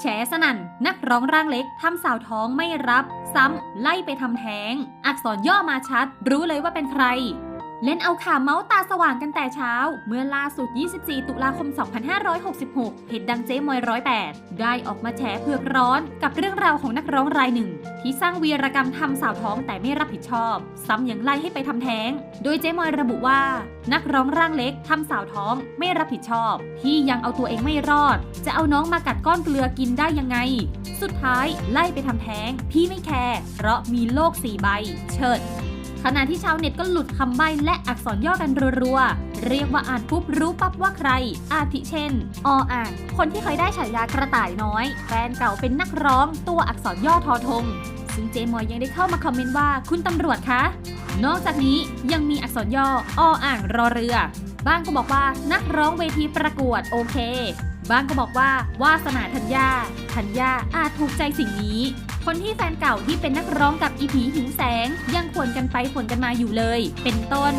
แฉสนั่น นักร้องร่างเล็กทำสาวท้องไม่รับ ซ้ำไล่ไปทำแท้ง อักษรย่อมาชัด รู้เลยว่าเป็นใคร เล่นเอาขาเมาส์ตาสว่างกันแต่เช้า เมื่อล่าสุด 24 ตุลาคม 2566 เพจดังเจ๊มอยร้อยแปดได้ออกมาแฉเผือกร้อนกับเรื่องราวของนักร้องรายหนึ่ง ที่สร้างวีรกรรมทำสาวท้องแต่ไม่รับผิดชอบ ซ้ำยังไล่ให้ไปทำแท้ง โดยเจ๊มอยระบุว่า นักร้องร่างเล็กทำสาวท้องไม่รับผิดชอบพี่ยังเอาตัวเองไม่รอด จะเอาน้องมากัดก้อนเกลือกินได้ยังไง สุดท้ายไล่ไปทำแท้ง พี่ไม่แคร์เพราะมีโลกสี่ใบ เชิด ขณะที่ชาวเน็ตก็หลุดคำใบ้และอักษรย่อกันรัวๆ เรียกว่าอ่านปุ๊บรู้ปั๊บว่าใคร อาทิเช่น ออ่าง คนที่เคยได้ฉายากระต่ายน้อย แฟนเก่าเป็นนักร้อง ตัวอักษรย่อทอทง ซึ่งเจมอยยังได้เข้ามาคอมเมนต์ว่าคุณตำรวจคะ นอกจากนี้ยังมีอักษรย่อ ออ่างรอเรือ บ้างก็บอกว่านักร้องเวทีประกวดโอเค บ้างก็บอกว่าวาสนาธัญญาธัญญาอาจถูกใจสิ่งนี้คนที่แฟนเก่าที่เป็นนักร้องกับอีผีหิวแสง ยังควรกันไปควนกันมาอยู่เลย เป็นต้น